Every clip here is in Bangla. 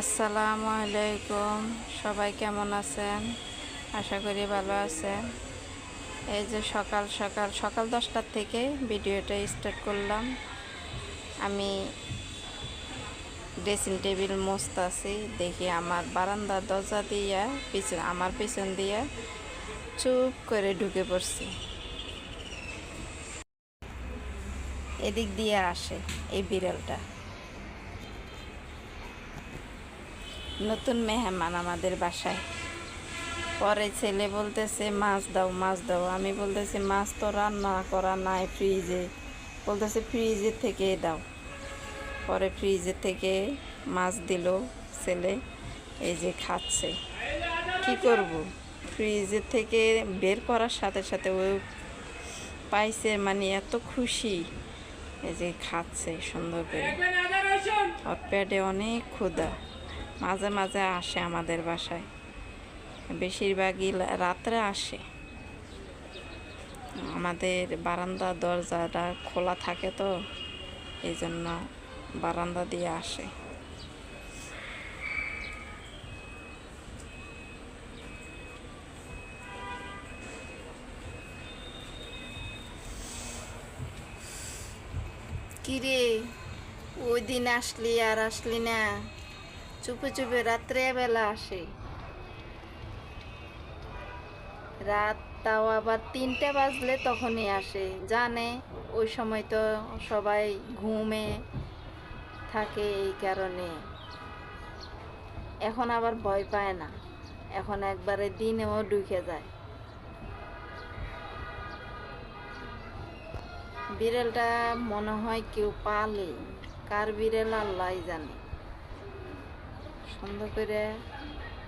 আসসালামু আলাইকুম। সবাই কেমন আছেন? আশা করি ভালো আছেন। এই যে সকাল সকাল সকাল দশটার থেকে ভিডিওটা স্টার্ট করলাম। আমি ড্রেসিং টেবিল মস্ত আছি দেখি আমার বারান্দার দরজা দিয়া, পিছন, আমার পিছন দিয়া চুপ করে ঢুকে পড়ছি। এদিক দিয়ে আসে এই বিড়ালটা। নতুন মেহমান আমাদের বাসায়। পরে ছেলে বলতেছে, মাছ দাও মাছ দাও। আমি বলতেছি, মাছ তো রান্না করা নাই ফ্রিজে। বলতেছে, ফ্রিজে থেকে দাও। পরে ফ্রিজে থেকে মাছ দিল ছেলে, এই যে খাচ্ছে। কি করব? ফ্রিজে থেকে বের করার সাথে সাথে ও পাইছে মানে এত খুশি। এই যে খাচ্ছে সুন্দর করে। ওর পেটে অনেক ক্ষুধা। মাঝে মাঝে আসে আমাদের বাসায়। বেশিরভাগই রাত্রে আসে। আমাদের বারান্দা দরজাটা খোলা থাকে তো, এই জন্য বারান্দা দিয়ে আসে। কিরে? ওই দিন আসলি আর আসলি না। চুপে চুপে রাত্রে বেলা আসে। রাত তাও আবার তিনটে বাজলে তখনই আসে। জানে ওই সময় তো সবাই ঘুমে থাকে এই কারণে। এখন আবার ভয় পায় না। এখন একবারে দিনেও ঢুকে যায়। বিড়ালটা মনে হয় কেউ পালে। কার বিড়াল আল্লাহ জানে। সুন্দর করে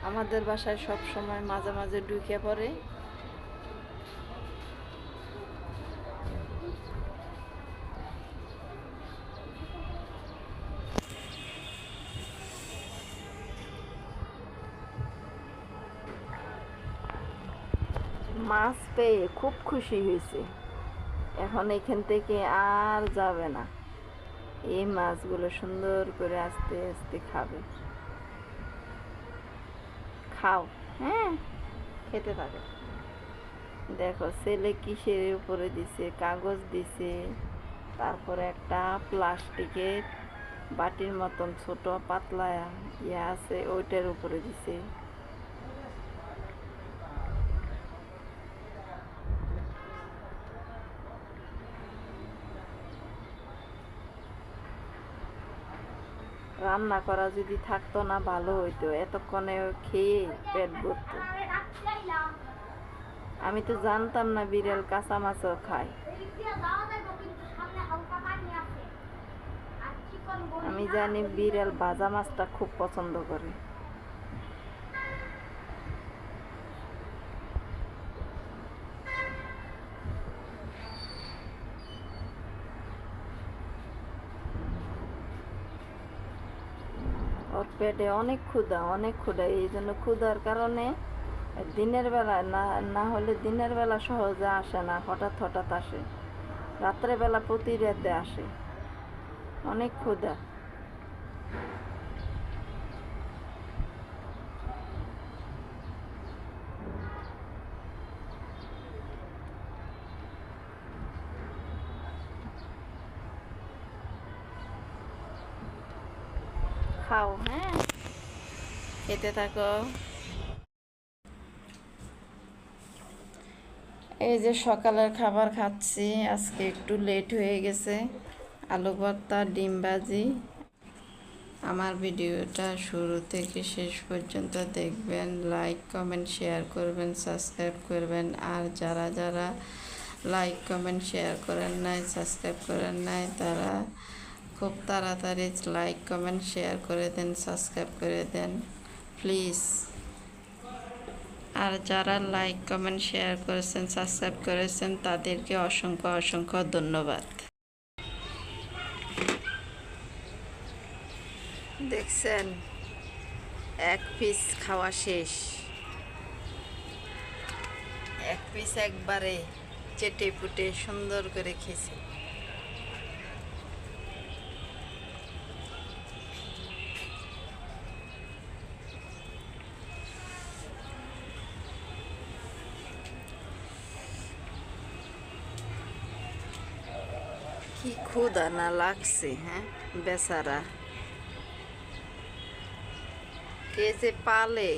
আমাদের বাসায় সব সময় মাঝে মাঝে ঢুকে পড়ে। মাছ পেয়ে খুব খুশি হয়েছে। এখন এখান থেকে আর যাবে না। এই মাছগুলো সুন্দর করে আস্তে আস্তে খাবে। খাও হ্যাঁ? খেতে থাকে দেখো, ছেলে কিসের উপরে দিছে? কাগজ দিছে। তারপরে একটা প্লাস্টিকের বাটির মতন ছোট পাতলা ইয়ে আছে, ওইটার উপরে দিছে। রান্না করা যদি থাকতো না, ভালো হইতো। এতক্ষণে খেয়ে পেট ভরতো। আমি তো জানতাম না বিড়াল কাঁচা মাছও খায়। আমি জানি বিড়াল ভাজা মাছটা খুব পছন্দ করে ওর পেটে অনেক ক্ষুধা অনেক ক্ষুধা। এই জন্য ক্ষুধার কারণে দিনের বেলা না না হলে দিনের বেলা সহজে আসে না, হঠাৎ হঠাৎ আসে। রাত্রেবেলা প্রতি রাতে আসে। অনেক ক্ষুধা খাও হ্যাঁ খেতে থাকো। এই যে সকালের খাবার খাচ্ছি, আজকে একটু লেট হয়ে গেছে। আলু ভর্তা, ডিম ভাজি। আমার ভিডিওটা শুরু থেকে শেষ পর্যন্ত দেখবেন লাইক কমেন্ট শেয়ার করবেন সাবস্ক্রাইব করবেন। আর যারা যারা লাইক কমেন্ট শেয়ার করেন নাই সাবস্ক্রাইব করেন নাই, তারা খুব তাড়াতাড়ি লাইক কমেন্ট শেয়ার করে দেন সাবস্ক্রাইব করে দেন। প্লিজ আর যারা লাইক কমেন্ট শেয়ার করেছেন সাবস্ক্রাইব করেছেন, তাদেরকে অসংখ্য অসংখ্য ধন্যবাদ। দেখছেন, এক পিস খাওয়া শেষ। এক পিস একবারে চেটে পুটে সুন্দর করে খেয়েছি। কি না লাগছে হ্যাঁ? বেচারা। কে যে পালে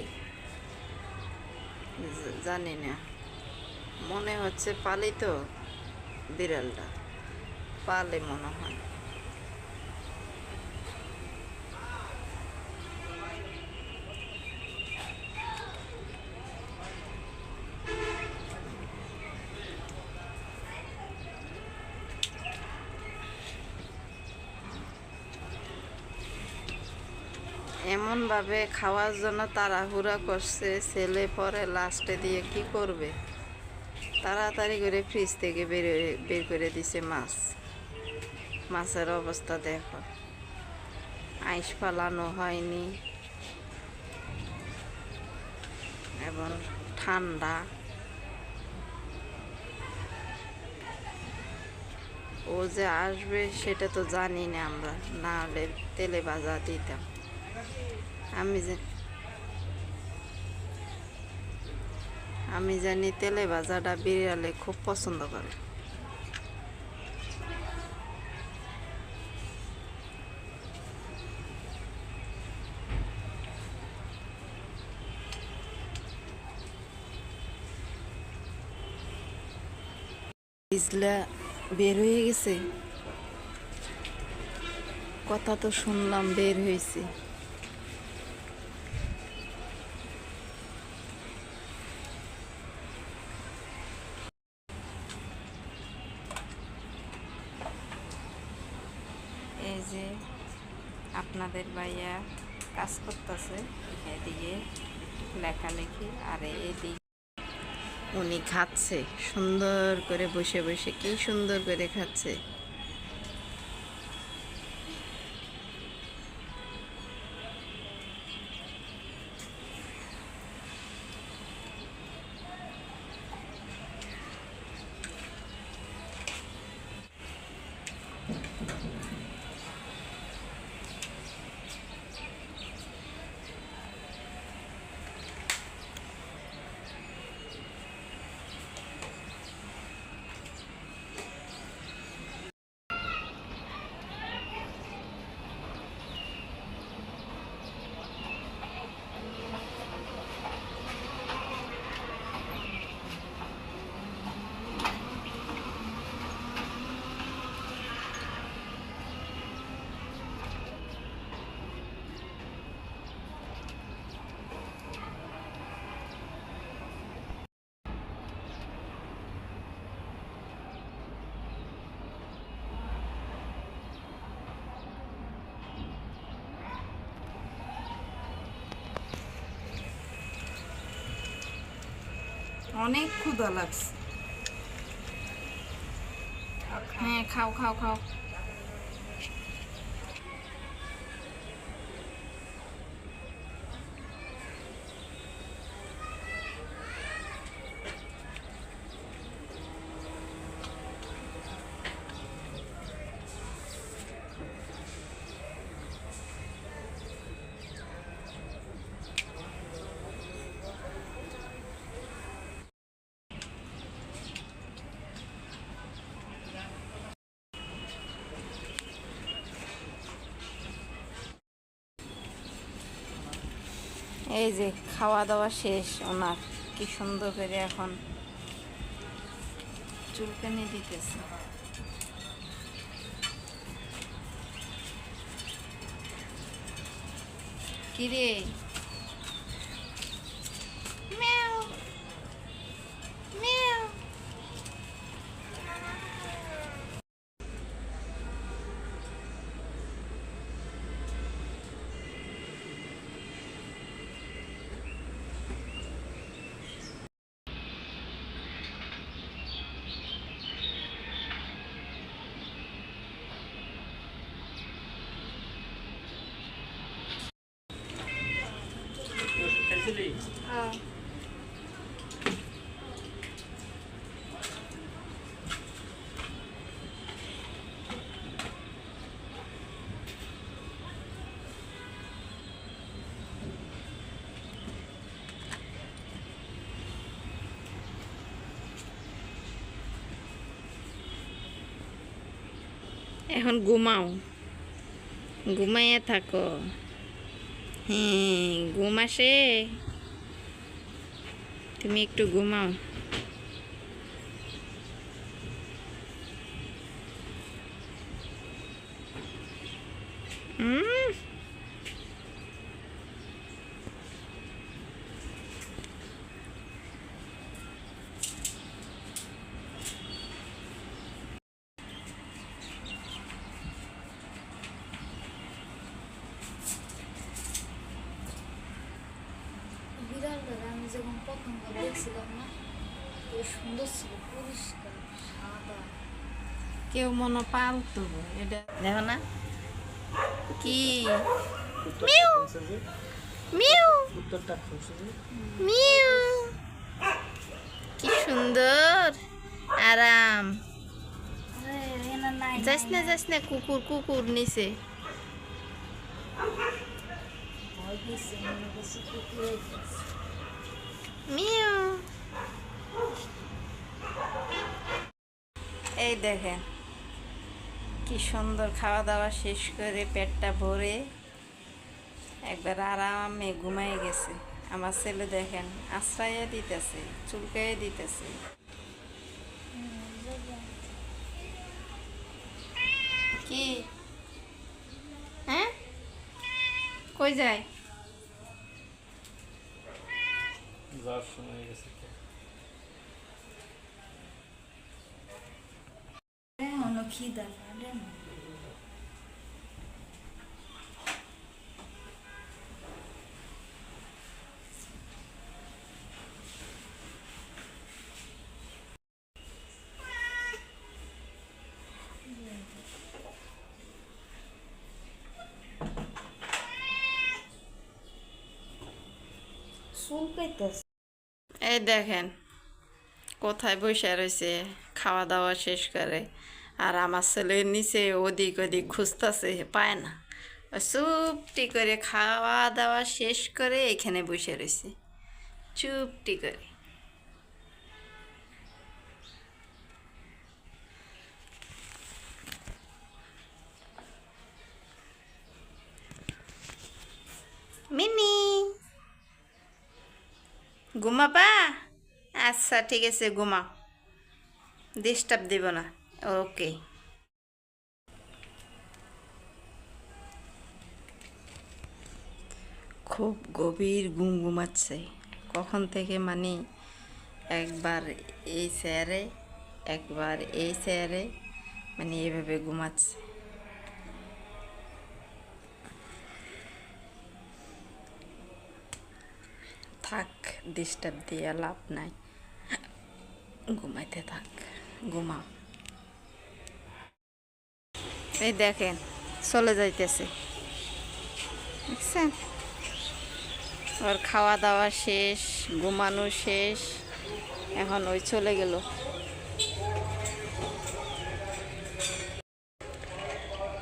জানি না। মনে হচ্ছে পালি তো বিড়ালটা। পালে মনে হয়। এমনভাবে খাওয়ার জন্য তাড়াহুড়া করছে, ছেলে পরে লাস্টে দিয়ে কি করবে? তাড়াতাড়ি করে ফ্রিজ থেকে বের বের করে দিছে মাছ। মাছের অবস্থা দেখো। আইস ফালানো হয়নি। এবং ঠান্ডা। ও যে আসবে সেটা তো জানি না আমরা, না হলে তেলে ভাজা দিতাম। আমি আমি জানি তেলে ভাজাটা বিড়ালে খুব পছন্দ করে। বের হয়ে গেছে। কথা তো শুনলাম বের হয়েছে এই যে আপনাদের ভাইয়া কাজ করতেছে, এদিকে লেখালেখি, আর এদিকে উনি খাচ্ছে, সুন্দর করে বসে বসে, কি সুন্দর করে খাচ্ছে। অনেক ক্ষুধা লাগছে। হ্যাঁ খাও খাও খাও। এই যে খাওয়া দাওয়া শেষ ওনার কি সুন্দর করে এখন চুলকানি দিতেছে। কিরে? এখন ঘুমাও। ঘুমাইয়া থাকো। হ্যাঁ ঘুম আসে। তুমি একটু ঘুমাও। দেখছিলাম না? কি সুন্দর ছিল পরিষ্কার সাদা। কেউ মনে পালতো এটা দেখো না। কি? মিউ! মিউ! মিউ! কি সুন্দর! আরাম। আরে যাস না যাস না কুকুর কুকুর নিচে। মিউ! এই দেখেন, কি সুন্দর খাওয়া দাওয়া শেষ করে পেটটা ভরে একবার আরামে ঘুমাই গেছে। আমার ছেলে দেখেন, আশ্রয় দিতেছে চুলকাইয়ে দিতেছে। কি? হ্যাঁ? কই যায়? যাওয়ার সময় গেছে তো। এখনও খিদা লাগে না এই দেখেন কোথায় বসে রয়েছে খাওয়া দাওয়া শেষ করে। আর আমার ছেলের নিচে ওদিক ওদিক খুঁজতেছে, পায় না। চুপটি করে খাওয়া দাওয়া শেষ করে এখানে বসে রয়েছে। চুপটি করে। মিনি ঘুমাবা? আচ্ছা ঠিক আছে, ঘুমাও। ডিস্টার্ব দেব না। ওকে খুব গভীর ঘুম ঘুমাচ্ছে। কখন থেকে মানে? একবার এই চেয়ারে একবার এই চেয়ারে মানে এইভাবে ঘুমাচ্ছে। থাক ডিস্টার্ব দিয়ে লাভ নাই। ঘুমাইতে থাক, ঘুমাও। এই দেখেন, চলে যাইতেছে। দেখছেন? ওর খাওয়া দাওয়া শেষ, ঘুমানো শেষ, এখন ওই চলে গেল।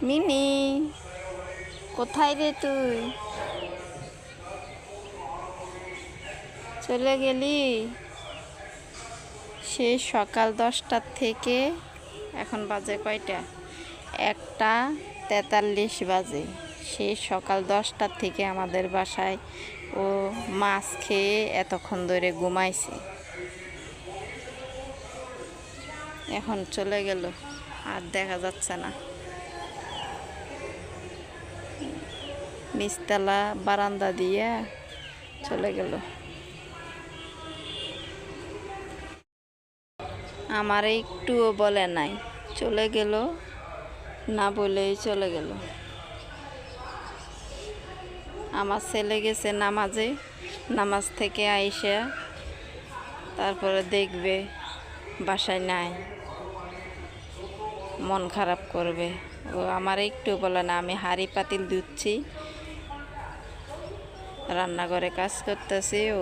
মিনি, কোথায় রে তুই? চলে গেলি? সেই সকাল দশটার থেকে, এখন বাজে কয়টা? একটা তেতাল্লিশ বাজে। সেই সকাল দশটার থেকে আমাদের বাসায় ও মাছ খেয়ে এতক্ষণ ধরে ঘুমাইছে। এখন চলে গেল, আর দেখা যাচ্ছে না। নিচতলা বারান্দা দিয়ে চলে গেল। আমার একটুও বলে নাই, চলে গেল না বলেই চলে গেল। আমার ছেলে গেছে নামাজে, নামাজ থেকে আইসা তারপরে দেখবে বাসায় নাই, মন খারাপ করবে। ও আমার একটু বলে না, আমি হাঁড়ি পাতিল ধুচ্ছি, রান্নাঘরে কাজ করতেছি, ও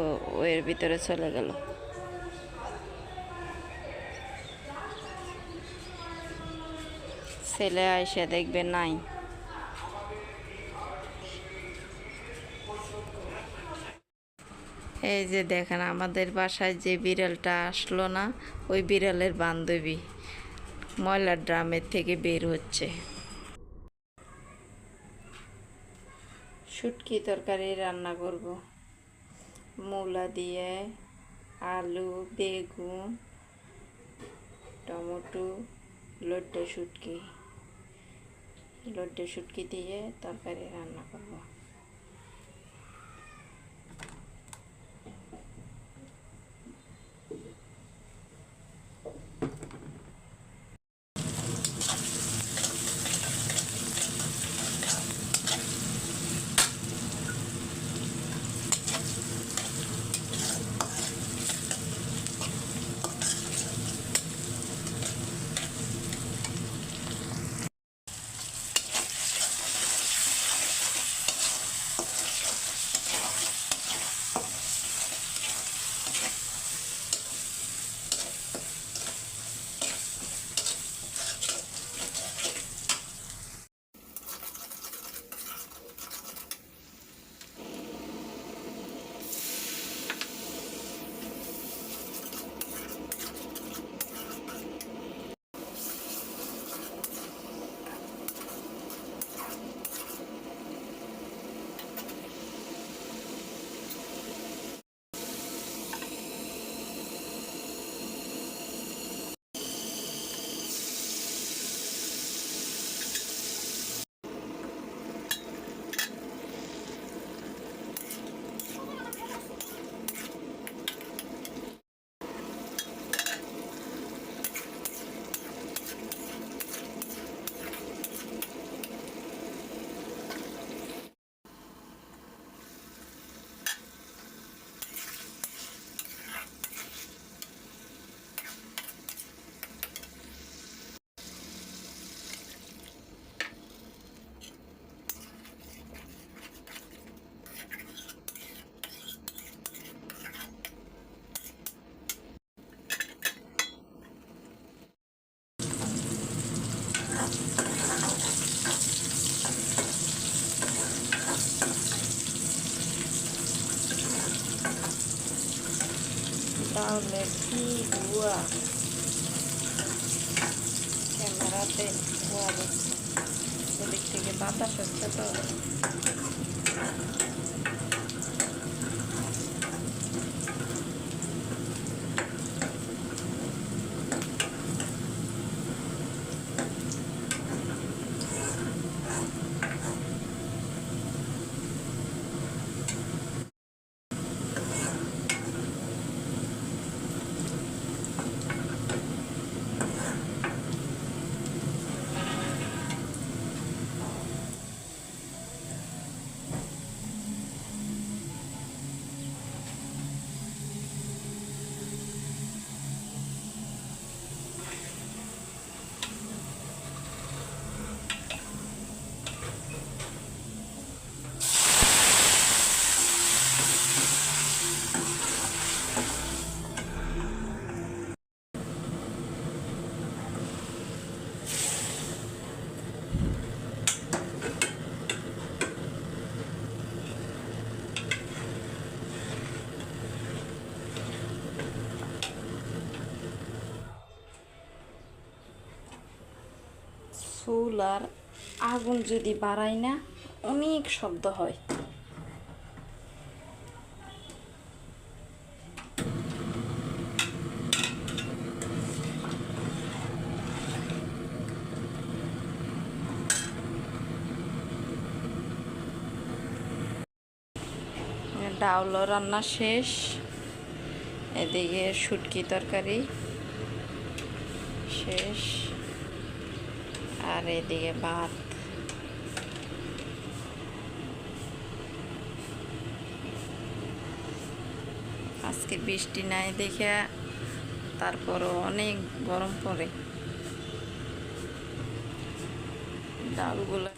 এর ভিতরে চলে গেল। ছেলে আইসে দেখবে নাই। এই যে দেখেন, আমাদের বাসায় যে বিড়ালটা আসলো না, ওই বিড়ালের বান্ধবী ময়লার ড্রামের থেকে বের হচ্ছে। শুটকি তরকারি রান্না করব। মূলা দিয়ে আলু, বেগুন, টমেটো লড্ডা শুটকি। লড্ডে শুটকি দিয়ে তরকারি রান্না করব। কি বুয়া ক্যামেরাতে ওদিক থেকে বাতাস হচ্ছে তো চুল আর আগুন যদি বাড়াই না, অনেক শব্দ হয়। ডাউলো রান্না শেষ। এদিকে শুটকি তরকারি শেষ। আর এদিকে ভাত। আজকে বৃষ্টি নাই দেখে তারপরও অনেক গরম পড়ে। ডালগুলো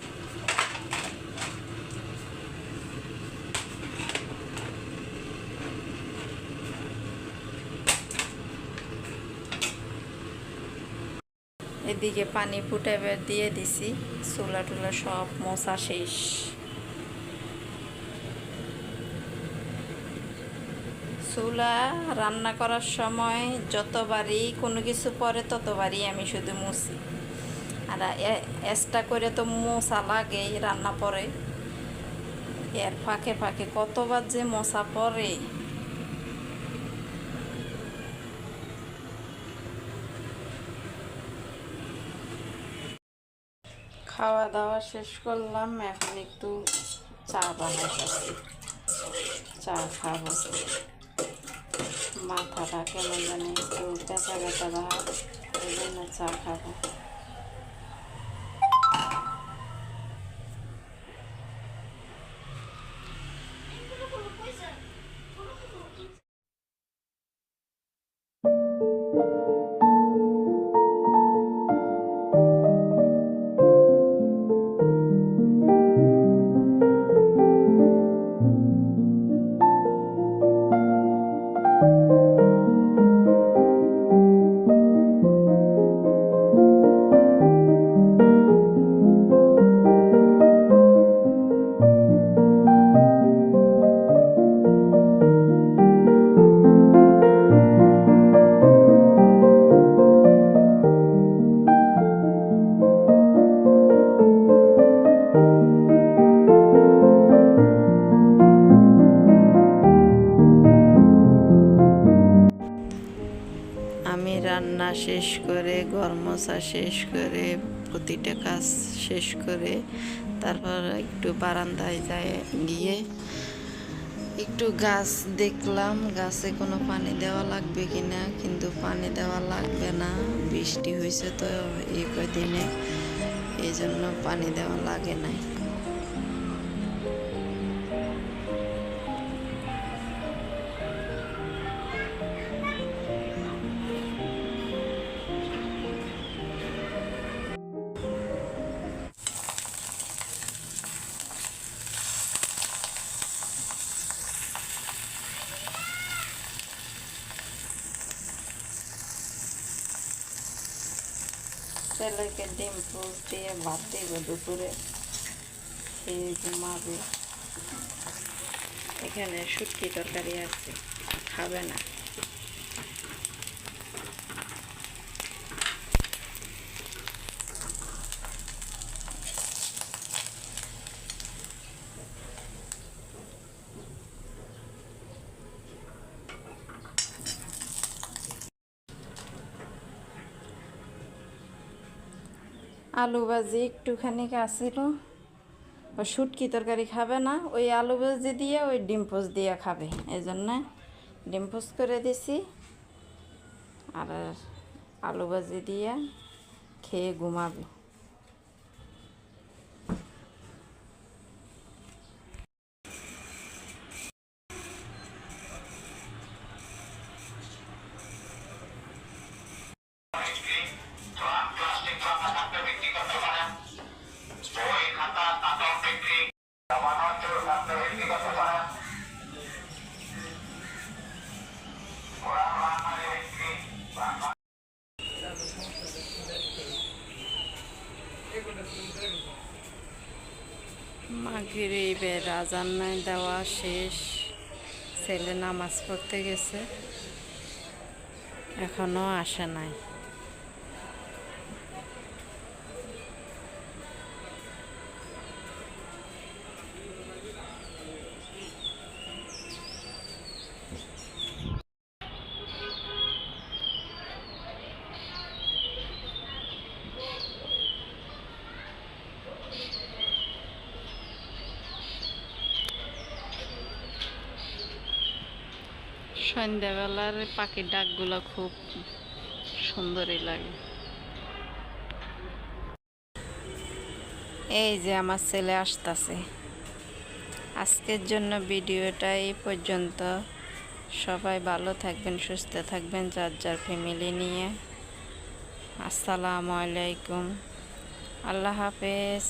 এদিকে পানি ফুটে দিয়ে দিছি। চুলা টুলা সব মশা শেষ। চুলা রান্না করার সময় যতবারই কোনো কিছু পরে ততবারই আমি শুধু মুছি। আর এ- এক্সট্রা করে তো মশা লাগেই রান্না পরে। এর ফাঁকে ফাঁকে কতবার যে মশা পড়ে খাওয়া দাওয়া শেষ করলাম, এখন একটু চা বানাইতেছি। চা খাব। মাথাটা কেমন জানি একটু ব্যথা ব্যথা ভাব চা খাব। রান্না শেষ করে গরমসা শেষ করে, প্রতিটা কাজ শেষ করে তারপর একটু বারান্দায় যায়, গিয়ে একটু গাছ দেখলাম, গাছে কোনো পানি দেওয়া লাগবে কিনা? কিন্তু পানি দেওয়া লাগবে না, বৃষ্টি হয়েছে তো এই কদিনে এই জন্য পানি দেওয়া লাগে নাই। ছেলেকে ডিম ফুস দিয়ে ভাত দিব দুপুরে। খেয়ে ঘুমাবে এখানে শুটকি তরকারি আছে, খাবে না। আলু ভাজি একটুখানি কাছিল। ও শুটকি তরকারি খাবে না, ওই আলু ভাজি দিয়ে ওই ডিম পোস্ট দিয়ে খাবে। এই জন্যে ডিম পোস্ট করে দিছি। আর আলু ভাজি দিয়ে খেয়ে ঘুমাবে। মাগরিবের রাজান্নায় দেওয়া শেষ। ছেলে নামাজ পড়তে গেছে। এখনও আসে নাই। সন্ধ্যাবেলার পাখির ডাকগুলো খুব সুন্দরই লাগে। এই যে আমার ছেলে আসতেছে। আজকের জন্য ভিডিওটা এই পর্যন্ত। সবাই ভালো থাকবেন, সুস্থ থাকবেন, যার যার ফ্যামিলি নিয়ে। আসসালামু আলাইকুম। আল্লাহ হাফেজ।